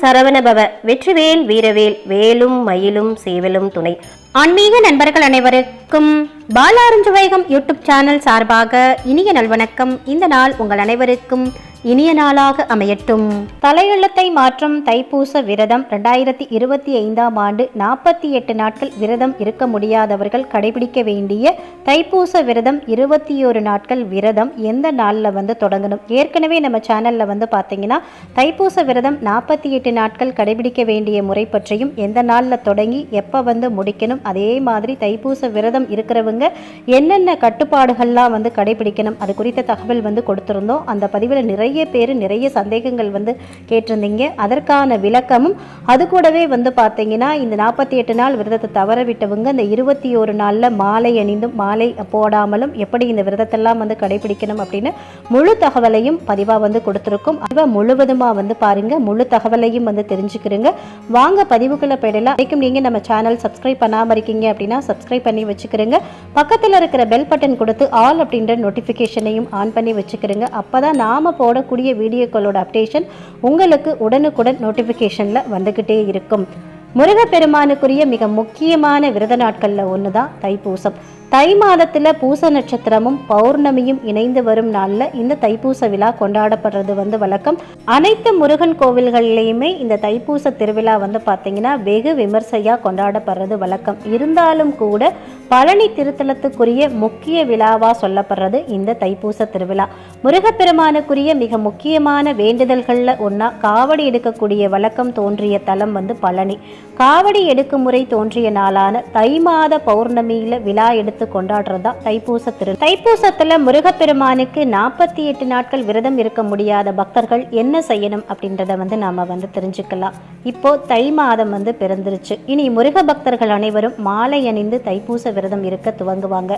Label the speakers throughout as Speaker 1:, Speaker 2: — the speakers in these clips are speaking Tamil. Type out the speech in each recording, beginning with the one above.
Speaker 1: சரவணபவ வெற்றிவேல் வீரவேல் வேலும் மயிலும் சேவலும் துணை. ஆன்மீக நண்பர்கள் அனைவரும் அனைவருக்கும் பாலாரஞ்சு வைகம் யூடியூப் சேனல் சார்பாக இனிய நல்வணக்கம் இந்த நாள் உங்கள் அனைவருக்கும் இனிய நாளாக அமையட்டும். தலையெழுத்தை மாற்றும் தைப்பூச விரதம் ரெண்டாயிரத்தி இருபத்தி ஐந்தாம் ஆண்டு நாற்பத்தி எட்டு நாட்கள் விரதம் இருக்க முடியாதவர்கள் கடைபிடிக்க வேண்டிய தைப்பூச விரதம் இருபத்தி ஒரு நாட்கள் விரதம் எந்த நாளில் வந்து தொடங்கணும்? ஏற்கனவே நம்ம சேனலில் வந்து பார்த்தீங்கன்னா தைப்பூச விரதம் நாற்பத்தி எட்டு நாட்கள் கடைபிடிக்க வேண்டிய முறை பற்றியும் எந்த நாளில் தொடங்கி எப்போ வந்து முடிக்கணும்? அதே மாதிரி தைப்பூச விரதம் விரதம் இருக்கிறவங்க என்னென்ன கட்டுப்பாடுகள்லாம் வந்து கடைபிடிக்கணும் அது குறித்த தகவல் வந்து கொடுத்துருந்தோம். அந்த பதிவில் நிறைய பேர் நிறைய சந்தேகங்கள் வந்து கேட்டிருந்தீங்க. அதற்கான விளக்கமும் அது கூடவே வந்து பார்த்தீங்கன்னா இந்த நாற்பத்தி எட்டு நாள் விரதத்தை தவற விட்டவங்க இந்த இருபத்தி ஒரு நாளில் மாலை அணிந்தும் மாலை போடாமலும் எப்படி இந்த விரதத்தெல்லாம் வந்து கடைபிடிக்கணும் அப்படின்னு முழு தகவலையும் பதிவாக வந்து கொடுத்துருக்கோம். அதுவாக முழுவதுமாக வந்து பாருங்கள் முழு தகவலையும் வந்து தெரிஞ்சுக்கிறீங்க. வாங்க பதிவுக்குள்ள போயிடலாம். வரைக்கும் நீங்கள் நம்ம சேனல் சப்ஸ்கிரைப் பண்ணாமல் இருக்கீங்க அப்படின்னா சப்ஸ்கிரைப் பண்ணி வச்சு வச்சுக்கிறேங்க. பக்கத்தில் இருக்கிற பெல் பட்டன் கொடுத்து ஆல் அப்படின்ற நோட்டிஃபிகேஷனையும் ஆன் பண்ணி வச்சுக்கிறேங்க. அப்போ தான் நாம் போடக்கூடிய வீடியோக்களோட அப்டேஷன் உங்களுக்கு உடனுக்குடன் நோட்டிஃபிகேஷனில் வந்துக்கிட்டே இருக்கும். முருகப்பெருமானுக்குரிய மிக முக்கியமான விரத நாட்களில் ஒன்று தான் தைப்பூசம். தை மாதத்தில் பூச நட்சத்திரமும் பௌர்ணமியும் இணைந்து வரும் நாளில் இந்த தைப்பூச விழா கொண்டாடப்படுறது வந்து வழக்கம். அனைத்து முருகன் கோவில்கள்லையுமே இந்த தைப்பூச திருவிழா வந்து பார்த்தீங்கன்னா வெகு விமர்சையாக கொண்டாடப்படுறது வழக்கம். இருந்தாலும் கூட பழனி திருத்தலத்துக்குரிய முக்கிய விழாவாக சொல்லப்படுறது இந்த தைப்பூச திருவிழா. முருகப்பெருமானுக்குரிய மிக முக்கியமான வேண்டுதல்களில் ஒன்றா காவடி எடுக்கக்கூடிய வழக்கம் தோன்றிய தலம் வந்து பழனி. காவடி எடுக்கும் முறை தோன்றிய நாளான தை மாத பௌர்ணமியில விழா எடுத்து எடுத்து கொண்டாடுறதா? தைப்பூச திரு தைப்பூசத்துல முருகப்பெருமானுக்கு நாற்பத்தி எட்டு நாட்கள் விரதம் இருக்க முடியாத பக்தர்கள் என்ன செய்யணும் அப்படின்றத வந்து நாம வந்து தெரிஞ்சுக்கலாம். இப்போ தை மாதம் வந்து பிறந்துருச்சு. இனி முருக பக்தர்கள் அனைவரும் மாலை அணிந்து தைப்பூச விரதம் இருக்க துவங்குவாங்க.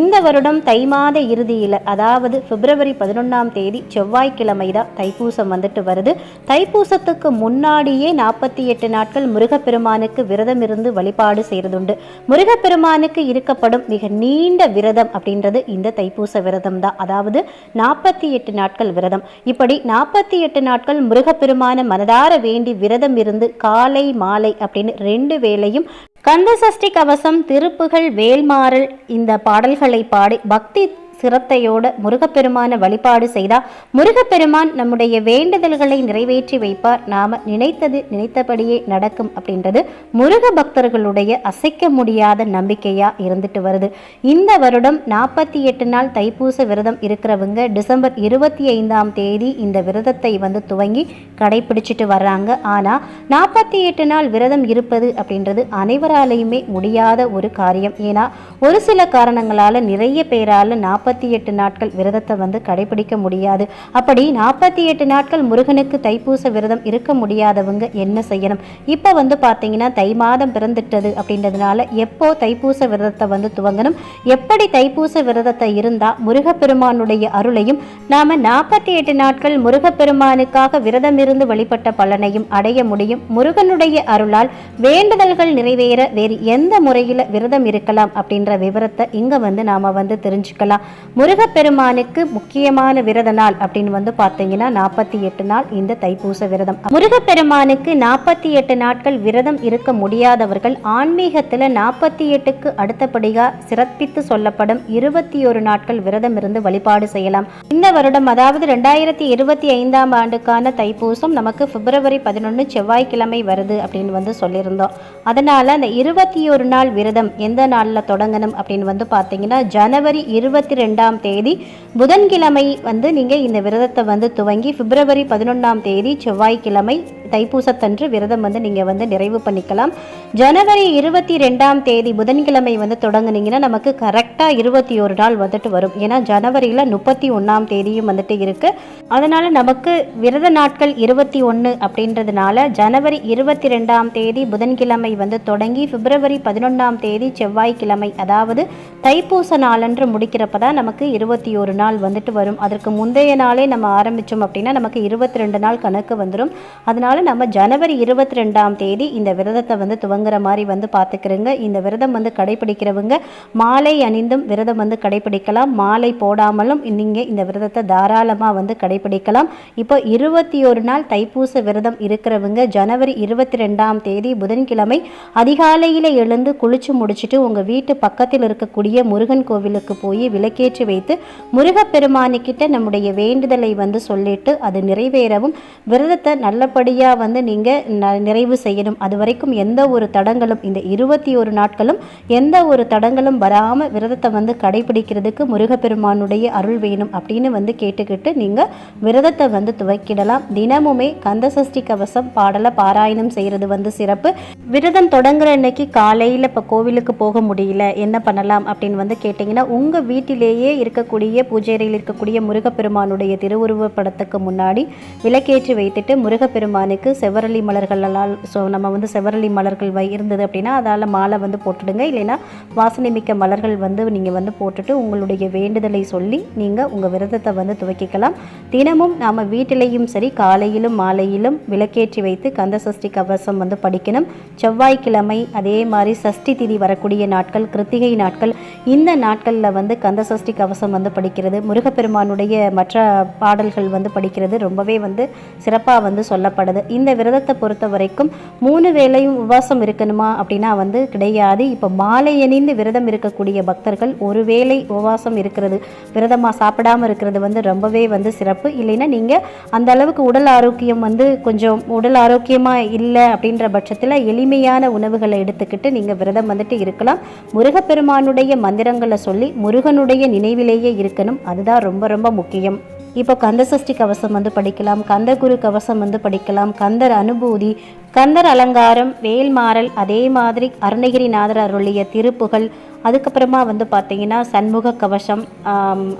Speaker 1: இந்த வருடம் தை மாத இறுதியில் அதாவது பிப்ரவரி பதினொன்றாம் தேதி செவ்வாய்க்கிழமை தான் தைப்பூசம் வந்துட்டு வருது. தைப்பூசத்துக்கு முன்னாடியே நாற்பத்தி எட்டு நாட்கள் முருகப்பெருமானுக்கு விரதம் இருந்து வழிபாடு செய்யறதுண்டு முருகப்பெருமானுக்கு இருக்கப்படும் மிக நீண்ட விரதம் அப்படின்றது இந்த தைப்பூச விரதம் தான். அதாவது நாற்பத்தி எட்டு நாட்கள் விரதம். இப்படி நாற்பத்தி எட்டு நாட்கள் முருகப்பெருமான மனதார வேண்டி விரதம் இருந்து காலை மாலை அப்படின்னு ரெண்டு வேளையும் கந்தசஷ்டி கவசம் திருப்புகள் வேல்மாறல் இந்த பாடல்களை பாடி பக்தி சிரத்தையோடு முருகப்பெருமான வழிபாடு செய்தால் முருகப்பெருமான் நம்முடைய வேண்டுதல்களை நிறைவேற்றி வைப்பார். நாம் நினைத்தது நினைத்தபடியே நடக்கும் அப்படின்றது முருக பக்தர்களுடைய அசைக்க முடியாத நம்பிக்கையாக இருந்துட்டு வருது. இந்த வருடம் நாற்பத்தி எட்டு நாள் தைப்பூச விரதம் இருக்கிறவங்க டிசம்பர் இருபத்தி ஐந்தாம் தேதி இந்த விரதத்தை வந்து துவங்கி கடைபிடிச்சிட்டு வர்றாங்க. ஆனால் நாற்பத்தி எட்டு நாள் விரதம் இருப்பது அப்படின்றது அனைவராலையுமே முடியாத ஒரு காரியம். ஏன்னா ஒரு சில காரணங்களால் நிறைய பேரால் நாற்பத்தி நாற்பத்தி எட்டு நாட்கள் விரதத்தை வந்து கடைபிடிக்க முடியாது. அப்படி நாற்பத்தி எட்டு நாட்கள் முருகனுக்கு தைப்பூச விரதம் இருக்க முடியாதவங்க என்ன செய்யணும்? இப்போ வந்து பார்த்தீங்கன்னா தை மாதம் பிறந்துட்டது அப்படின்றதுனால எப்போ தைப்பூச விரதத்தை வந்து துவங்கணும்? எப்படி தைப்பூச விரதத்தை இருந்தால் முருகப்பெருமானுடைய அருளையும் நாம நாற்பத்தி எட்டு நாட்கள் முருகப்பெருமானுக்காக விரதம் இருந்து வழிபட்ட பலனையும் அடைய முடியும். முருகனுடைய அருளால் வேண்டுதல்கள் நிறைவேற வேறு எந்த முறையில் விரதம் இருக்கலாம் அப்படின்ற விவரத்தை இங்கே வந்து நாம வந்து தெரிஞ்சுக்கலாம். முருகப்பெருமானுக்கு முக்கியமான விரத நாள் அப்படின்னு வந்து பார்த்தீங்கன்னா நாற்பத்தி எட்டு நாள் இந்த தைப்பூச விரதம். முருகப்பெருமானுக்கு நாற்பத்தி எட்டு நாட்கள் விரதம் இருக்க முடியாதவர்கள் ஆன்மீகத்தில் நாற்பத்தி எட்டுக்கு அடுத்தபடியாக சிறப்பித்து சொல்லப்படும் இருபத்தி ஒரு நாட்கள் விரதம் இருந்து வழிபாடு செய்யலாம். இந்த வருடம் அதாவது ரெண்டாயிரத்தி இருபத்தி ஐந்தாம் ஆண்டுக்கான தைப்பூசம் நமக்கு பிப்ரவரி பதினொன்று செவ்வாய்க்கிழமை வருது அப்படின்னு வந்து சொல்லியிருந்தோம். அதனால் அந்த இருபத்தி ஒரு நாள் விரதம் எந்த நாளில் தொடங்கணும் அப்படின்னு வந்து பார்த்தீங்கன்னா ஜனவரி இருபத்தி ரெண்டு ரெண்டாம் தேதி. புதன்கிழமை வந்து நீங்கள் இந்த விரதத்தை வந்து துவங்கி பிப்ரவரி பதினொன்றாம் தேதி செவ்வாய்க்கிழமை தைப்பூசத்தன்று விரதம் வந்து நீங்கள் வந்து நிறைவு பண்ணிக்கலாம். ஜனவரி இருபத்தி ரெண்டாம் தேதி புதன்கிழமை வந்து தொடங்குனீங்கன்னா நமக்கு கரெக்டாக இருபத்தி ஒரு நாள் வந்துட்டு வரும். ஏன்னா ஜனவரியில் முப்பத்தி ஒன்றாம் தேதியும் வந்துட்டு இருக்குது அதனால் நமக்கு விரத நாட்கள் இருபத்தி ஒன்று அப்படின்றதுனால ஜனவரி இருபத்தி ரெண்டாம் தேதி புதன்கிழமை வந்து தொடங்கி பிப்ரவரி பதினொன்றாம் தேதி செவ்வாய்க்கிழமை அதாவது தைப்பூச நாளன்று முடிக்கிறப்ப தான் நமக்கு இருபத்தி ஒரு நாள் வந்துட்டு வரும். அதற்கு முந்தைய நாளே நம்ம ஆரம்பித்தோம் அப்படின்னா நமக்கு இருபத்தி ரெண்டு நாள் கணக்கு வந்துடும் அதனால நம்ம ஜனவரி இருபத்தி ரெண்டாம் தேதி இந்த விரதத்தை வந்து துவங்குற மாதிரி வந்து பார்த்துக்கிறோங்க. இந்த விரதம் வந்து கடைபிடிக்கிறவங்க மாலை அணிந்தும் விரதம் வந்து கடைபிடிக்கலாம். மாலை போடாமலும் நீங்கள் இந்த விரதத்தை தாராளமாக வந்து கடைபிடிக்கலாம். இப்போ இருபத்தி ஒரு நாள் தைப்பூச விரதம் இருக்கிறவங்க ஜனவரி இருபத்தி ரெண்டாம் தேதி புதன்கிழமை அதிகாலையில் எழுந்து குளிச்சு முடிச்சுட்டு உங்கள் வீட்டு பக்கத்தில் இருக்கக்கூடிய முருகன் கோவிலுக்கு போய் விளக்கேற்றி வைத்து முருகப்பெருமானிக்கிட்ட நம்முடைய வேண்டுதலை வந்து சொல்லிட்டு அது நிறைவேறவும் விரதத்தை நல்லபடியாக வந்து நீங்கள் நிறைவு செய்யணும். அது வரைக்கும் எந்த ஒரு தடங்களும் இந்த இருபத்தி ஒரு நாட்களும் எந்த ஒரு தடங்களும் வராமல் விரதத்தை வந்து கடைபிடிக்கிறதுக்கு முருகப்பெருமானுடைய அருள் வேணும் அப்படின்னு வந்து கேட்டுக்கிட்டு நீங்கள் விரதத்தை வந்து துவக்கிடலாம். தினமுமே கந்தசஷ்டி கவசம் பாடலை பாராயணம் செய்கிறது வந்து சிறப்பு. விரதம் தொடங்குற அன்னைக்கு காலையில் இப்போ கோவிலுக்கு போக முடியல என்ன பண்ணலாம் அப்படின்னு வந்து கேட்டிங்கன்னா உங்கள் வீட்டிலேயே இருக்கக்கூடிய பூஜைறையில் இருக்கக்கூடிய முருகப்பெருமானுடைய திருவுருவ படத்துக்கு முன்னாடி விளக்கேற்றி வைத்துட்டு முருகப்பெருமானுக்கு செவரளி மலர்களால் ஸோ நம்ம வந்து செவரளி மலர்கள் வை இருந்தது அப்படின்னா அதால் மாலை வந்து போட்டுடுங்க. இல்லைன்னா வாசனை மிக்க மலர்கள் வந்து நீங்கள் வந்து போட்டுட்டு உங்களுடைய வேண்டுதலை சொல்லி நீங்கள் உங்கள் விரதத்தை வந்து துவக்கிக்கலாம். தினமும் நாம் வீட்டிலையும் சரி காலையிலும் மாலையிலும் விளக்கேற்றி வைத்து கந்த சஷ்டி கவசம் வந்து படிக்கணும். செவ்வாய்க்கிழமை அதே மாதிரி சஷ்டி திதி வரக்கூடிய நாட்கள் கிருத்திகை நாட்கள் இந்த நாட்களில் வந்து கந்த சஷ்டி கவசம் வந்து படிக்கிறது. முருகப்பெருமானுடைய மற்ற பாடல்கள் வந்து படிக்கிறது ரொம்பவே வந்து சிறப்பாக வந்து சொல்லப்படுது. இந்த விரதத்தை பொறுத்த வரைக்கும் மூணு வேளையும் உபவாசம் இருக்கணுமா அப்படின்னா வந்து கிடையாது. இப்போ மாலை அணிந்து விரதம் இருக்கக்கூடிய பக்தர்கள் ஒரு வேளை உபவாசம் இருக்கிறது விரதமாக சாப்பிடாம இருக்கிறது வந்து ரொம்பவே வந்து சிறப்பு. இல்லைன்னா நீங்கள் அந்த அளவுக்கு உடல் ஆரோக்கியம் வந்து கொஞ்சம் உடல் ஆரோக்கியமாக இல்லை அப்படின்ற பட்சத்தில் எளிமையான உணவுகளை எடுத்துக்கிட்டு நீங்கள் விரதம் வந்துட்டு இருக்கலாம். முருகப்பெருமானுடைய மந்திரங்களை சொல்லி முருகனுடைய நினைவிலேயே இருக்கணும். அதுதான் ரொம்ப ரொம்ப முக்கியம். இப்போ கந்தசஷ்டி கவசம் வந்து படிக்கலாம் கந்த குரு கவசம் வந்து படிக்கலாம் கந்தர் அனுபூதி கந்தர் அலங்காரம் வேல்மாறல் அதே மாதிரி அருணகிரிநாதர் அருளிய திருப்புகள். அதுக்கப்புறமா வந்து பார்த்தீங்கன்னா சண்முக கவசம்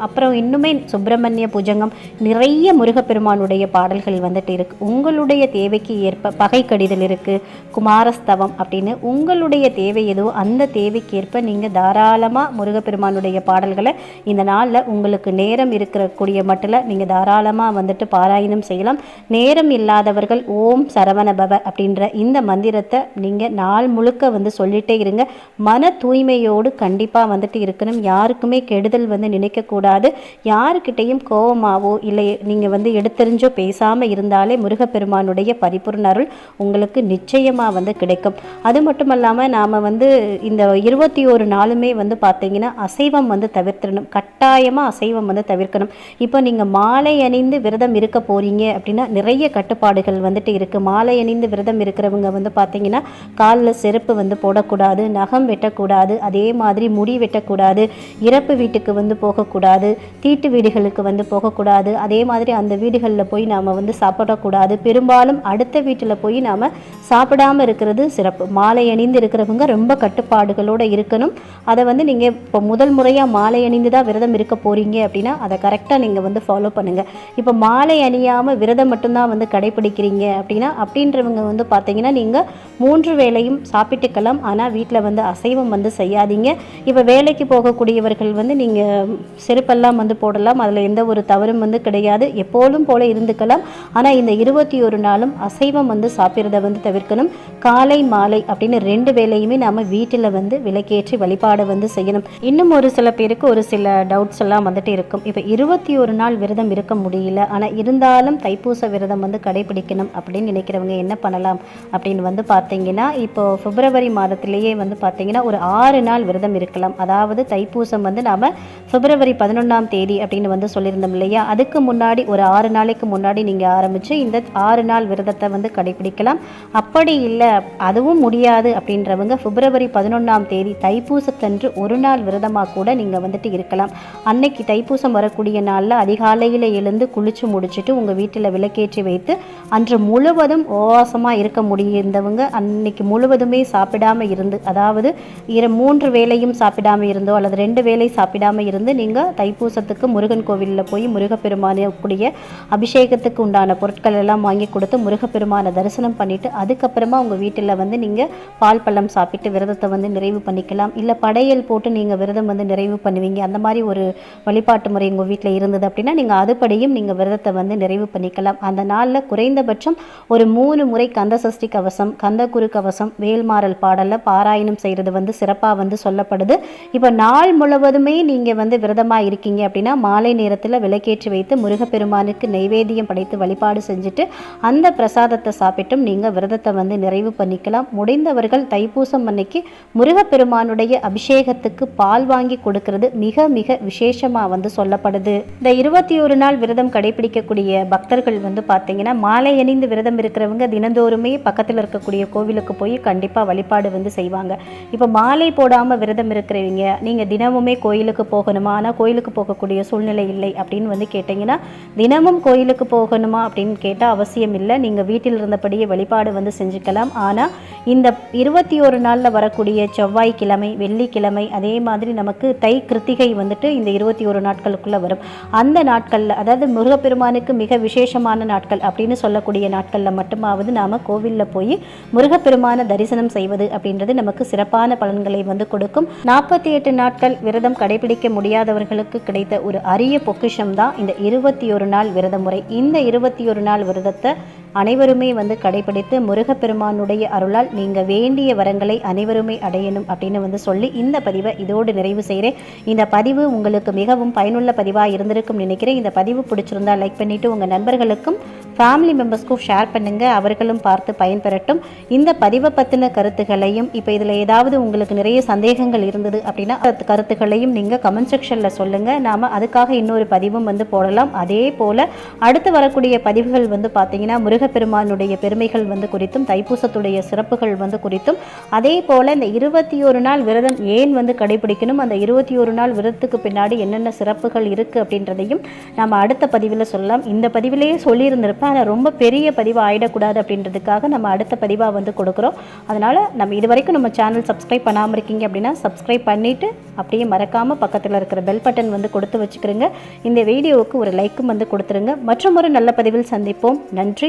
Speaker 1: அப்புறம் இன்னுமே சுப்பிரமணிய புஜங்கம் நிறைய முருகப்பெருமானுடைய பாடல்கள் வந்துட்டு இருக்கு. உங்களுடைய தேவைக்கு ஏற்ப பகை கடிதல் இருக்குது குமாரஸ்தவம் அப்படின்னு. உங்களுடைய தேவை எதுவோ அந்த தேவைக்கு ஏற்ப நீங்கள் தாராளமாக முருகப்பெருமானுடைய பாடல்களை இந்த நாளில் உங்களுக்கு நேரம் இருக்கக்கூடிய மட்டில் நீங்கள் தாராளமாக வந்துட்டு பாராயணம் செய்யலாம். நேரம் இல்லாதவர்கள் ஓம் சரவணபவ அப்படின்ற இந்த மந்திரத்தை நீங்கள் நாள் முழுக்க வந்து சொல்லிட்டே இருங்க. மன தூய்மையோடு கண்டிப்பாக வந்துட்டு இருக்கணும். யாருக்குமே கெடுதல் வந்து நினைக்கக்கூடாது யாருக்கிட்டேயும் கோபமாவோ இல்லை நீங்கள் வந்து எடுத்தெறிஞ்சோ பேசாமல் இருந்தாலே முருகப்பெருமானுடைய பரிபூர்ண அருள் உங்களுக்கு நிச்சயமாக வந்து கிடைக்கும். அது மட்டும் இல்லாமல் நாம் வந்து இந்த இருபத்தி ஒரு நாளுமே வந்து பார்த்தீங்கன்னா அசைவம் வந்து தவிர்த்திடணும். கட்டாயமாக அசைவம் வந்து தவிர்க்கணும். இப்போ நீங்கள் மாலை அணிந்து விரதம் இருக்க போறீங்க அப்படின்னா நிறைய கட்டுப்பாடுகள் வந்துட்டு இருக்குது மாலை அணிந்து விரதம் இருக்கிறவங்க வந்து பார்த்தீங்கன்னா காலில் செருப்பு வந்து போடக்கூடாது நகம் வெட்டக்கூடாது அதே மாதிரி முடி வெட்டக்கூடாது இறப்பு வீட்டுக்கு வந்து போகக்கூடாது தீட்டு வீடுகளுக்கு வந்து போகக்கூடாது அதே மாதிரி அந்த வீடுகளில் போய் நாம் வந்து சாப்பிடக்கூடாது. பெரும்பாலும் அடுத்த வீட்டில் போய் நாம் சாப்பிடாம இருக்கிறது சிறப்பு. மாலை அணிந்து இருக்கிறவங்க ரொம்ப கட்டுப்பாடுகளோடு இருக்கணும். அதை வந்து நீங்கள் இப்போ முதல் முறையாக மாலை அணிந்து தான் விரதம் இருக்க போகிறீங்க அப்படின்னா அதை கரெக்டாக நீங்கள் வந்து ஃபாலோ பண்ணுங்கள் இப்போ மாலை அணியாமல் விரதம் மட்டும்தான் வந்து கடைபிடிக்கிறீங்க அப்படின்னா அப்படின்றவங்க வந்து பார்த்தீங்கன்னா நீங்கள் மூன்று வேளையும் சாப்பிட்டுக்கலாம். ஆனால் வீட்டில் வந்து அசைவம் வந்து செய்யாதீங்க. இப்போ வேலைக்கு போகக்கூடியவர்கள் வந்து நீங்கள் செருப்பெல்லாம் வந்து போடலாம். அதில் எந்த ஒரு தவறும் வந்து கிடையாது. எப்போதும் போல இருந்துக்கலாம். ஆனால் இந்த இருபத்தி ஒரு நாளும் அசைவம் வந்து சாப்பிட்றத வந்து தவிர்க்கணும். காலை மாலை அப்படின்னு ரெண்டு வேலையுமே நாம் வீட்டில் வந்து விளக்கேற்றி வழிபாடு வந்து செய்யணும். இன்னும் ஒரு சில பேருக்கு ஒரு சில டவுட்ஸ் எல்லாம் வந்துட்டு இருக்கும். இப்போ இருபத்தி ஒரு நாள் விரதம் இருக்க முடியல. ஆனால் இருந்தாலும் தைப்பூச விரதம் வந்து கடைபிடிக்கணும் அப்படின்னு நினைக்கிறவங்க என்ன பண்ணலாம்? அப்படின்னு வந்து பார்த்தீங்கன்னா இப்போ பிப்ரவரி மாதத்திலேயே வந்து பார்த்தீங்கன்னா ஒரு ஆறு நாள் விரதம் இருக்கலாம். அதாவது தைப்பூசம் வந்து நாம் பிப்ரவரி பதினொன்றாம் தேதி அப்படின்னு வந்து சொல்லியிருந்தோம் இல்லையா? அதுக்கு முன்னாடி ஒரு ஆறு நாளைக்கு முன்னாடி நீங்கள் ஆரம்பித்து இந்த ஆறு நாள் விரதத்தை வந்து கடைபிடிக்கலாம். அப்படி இல்லை அதுவும் முடியாது அப்படின்றவங்க பிப்ரவரி பதினொன்றாம் தேதி தைப்பூசத்தன்று ஒரு நாள் விரதமாக கூட நீங்கள் வந்துட்டு இருக்கலாம். அன்னைக்கு தைப்பூசம் வரக்கூடிய நாளில் அதிகாலையில் எழுந்து குளிச்சு முடிச்சுட்டு உங்கள் வீட்டில் விளக்கேற்றி வைத்து அன்று முழுவதும் ஓவாசமாக இருக்க முடியிருந்தவங்க அன்னைக்கு முழுவதுமே சாப்பிடாம இருந்து அதாவது இரு மூன்று வேளையும் சாப்பிடாமல் இருந்தோ அல்லது ரெண்டு வேலை சாப்பிடாம இருந்து நீங்கள் தைப்பூசத்துக்கு முருகன் கோவிலில் போய் முருகப்பெருமானுடைய அபிஷேகத்துக்கு உண்டான பொருட்கள் எல்லாம் வாங்கி கொடுத்து முருகப்பெருமானை தரிசனம் பண்ணிவிட்டு அதுக்கப்புறமா உங்கள் வீட்டில் வந்து நீங்கள் பால் பழம் சாப்பிட்டு விரதத்தை வந்து நிறைவு பண்ணிக்கலாம். இல்லை படையல் போட்டு நீங்கள் விரதம் வந்து நிறைவு பண்ணுவீங்க. அந்த மாதிரி ஒரு வழிபாட்டு முறை உங்கள் வீட்டில் இருந்தது அப்படின்னா நீங்கள் அதுபடியும் நீங்கள் விரதத்தை வந்து நிறைவு பண்ணிக்கலாம். அந்த நாளில் குறைந்தபட்சம் ஒரு மூணு முறை கந்த சஷ்டி கவசம் கந்த குரு கவசம் வேல்மாறல் பாடலில் பாராயணம் செய்கிறது வந்து சிறப்பாக வந்து சொல்லப்படுது. இப்போ நாள் முழுவதுமே நீங்கள் வந்து விரதமாக இருக்கீங்க அப்படின்னா மாலை நேரத்தில் விளக்கேற்றி வைத்து முருகப்பெருமானுக்கு நைவேத்தியம் படைத்து வழிபாடு செஞ்சுட்டு அந்த பிரசாதத்தை சாப்பிட்டும் நீங்கள் விரதத்தை வந்து நிறைவு பண்ணிக்கலாம். முடிந்தவர்கள் தைப்பூசம் அன்னைக்கு முருகப்பெருமானுடைய அபிஷேகத்துக்கு பால் வாங்கி கொடுக்கறது மிக மிக விசேஷமாக வந்து சொல்லப்படுது. இந்த இருபத்தி ஒரு நாள் விரதம் கடைபிடிக்கக்கூடிய பக்தர்கள் வந்து பார்த்தீங்கன்னா மாலை அணிந்து விரதம் இருக்கிறவங்க தினந்தோறும் பக்கத்தில் இருக்கக்கூடிய கோவிலுக்கு போய் கண்டிப்பாக வழிபாடு வந்து செய்வாங்க. இப்போ மாலை போடாமல் விரதம் இருக்கிறவங்க நீங்கள் தினமுமே கோயிலுக்கு போகணுமா? ஆனால் கோயிலுக்கு போகக்கூடிய சூழ்நிலை இல்லை அப்படின்னு வந்து கேட்டிங்கன்னா தினமும் கோயிலுக்கு போகணுமா அப்படின்னு கேட்டால் அவசியம் இல்லை. நீங்கள் வீட்டில் இருந்தபடியே வழிபாடு வந்து செஞ்சுக்கலாம். ஆனால் இந்த இருபத்தி ஒரு நாளில் வரக்கூடிய செவ்வாய்க்கிழமை வெள்ளிக்கிழமை அதே மாதிரி நமக்கு தை கிருத்திகை வந்துட்டு இந்த இருபத்தி ஒரு நாட்களுக்குள்ளே வரும். அந்த நாட்களில் அதாவது முருகப்பெருமானுக்கு மிக விசேஷமான நாட்கள் அப்படின்னு சொல்லக்கூடிய நாட்களில் மட்டுமாவது நாம் கோவிலில் போய் முருகப்பெருமான தரிசனம் செய்வது அப்படின்றது நமக்கு சிறப்பான பலன்களை வந்து கொடுக்கும். நாற்பத்தி எட்டு நாட்கள் விரதம் கடைபிடிக்க முடியாதவர்களுக்கு கிடைத்த ஒரு அரிய பொக்கிஷம் தான் இந்த இருபத்தி ஒரு நாள் விரத முறை இந்த இருபத்தி ஒரு நாள் விரதத்தை அனைவருமே வந்து கடைபிடித்து முருகப்பெருமானுடைய அருளால் நீங்கள் வேண்டிய வரங்களை அனைவருமே அடையணும் அப்படின்னு வந்து சொல்லி இந்த பதிவை இதோடு நிறைவு செய்கிறேன் இந்த பதிவு உங்களுக்கு மிகவும் பயனுள்ள பதிவாக இருந்திருக்கும் நினைக்கிறேன். இந்த பதிவு பிடிச்சிருந்தா லைக் பண்ணிவிட்டு உங்கள் நண்பர்களுக்கும் ஃபேமிலி மெம்பர்ஸ்க்கும் ஷேர் பண்ணுங்கள் அவர்களும் பார்த்து பயன்பெறட்டும். இந்த பதிவை பற்றின கருத்துகளையும் இப்போ இதில் ஏதாவது உங்களுக்கு நிறைய சந்தேகங்கள் இருந்தது அப்படின்னா கருத்துக்களையும் நீங்கள் கமெண்ட் செக்ஷனில் சொல்லுங்கள் நாம் அதுக்காக இன்னொரு பதிவும் வந்து போடலாம். அதே போல் அடுத்து வரக்கூடிய பதிவுகள் வந்து பார்த்தீங்கன்னா முருகப்பெருமானுடைய பெருமைகள் வந்து குறித்தும் தைப்பூசத்துடைய சிறப்புகள் வந்து குறித்தும் அதே போல் இந்த இருபத்தி ஒரு நாள் விரதம் ஏன் வந்து கடைபிடிக்கணும் அந்த இருபத்தி ஒரு நாள் விரதத்துக்கு பின்னாடி என்னென்ன சிறப்புகள் இருக்குது அப்படின்றதையும் நம்ம அடுத்த பதிவில் சொல்லலாம். இந்த பதிவிலேயே சொல்லியிருந்திருப்பேன். ஆனால் ரொம்ப பெரிய பதிவாக ஆகிடக்கூடாது அப்படின்றதுக்காக நம்ம அடுத்த பதிவாக வந்து கொடுக்குறோம். அதனால் நம்ம இது வரைக்கும் நம்ம சேனல் சப்ஸ்கிரைப் பண்ணாமல் இருக்கீங்க அப்படின்னா சப்ஸ்கிரைப் பண்ணிவிட்டு அப்படியே மறக்காமல் பக்கத்தில் இருக்கிற பெல் பட்டன் வந்து கொடுத்து வச்சுக்கிறோங்க இந்த வீடியோவுக்கு ஒரு லைக்கும் வந்து கொடுத்துருங்க. மற்றும் ஒரு நல்ல பதிவில் சந்திப்போம். நன்றி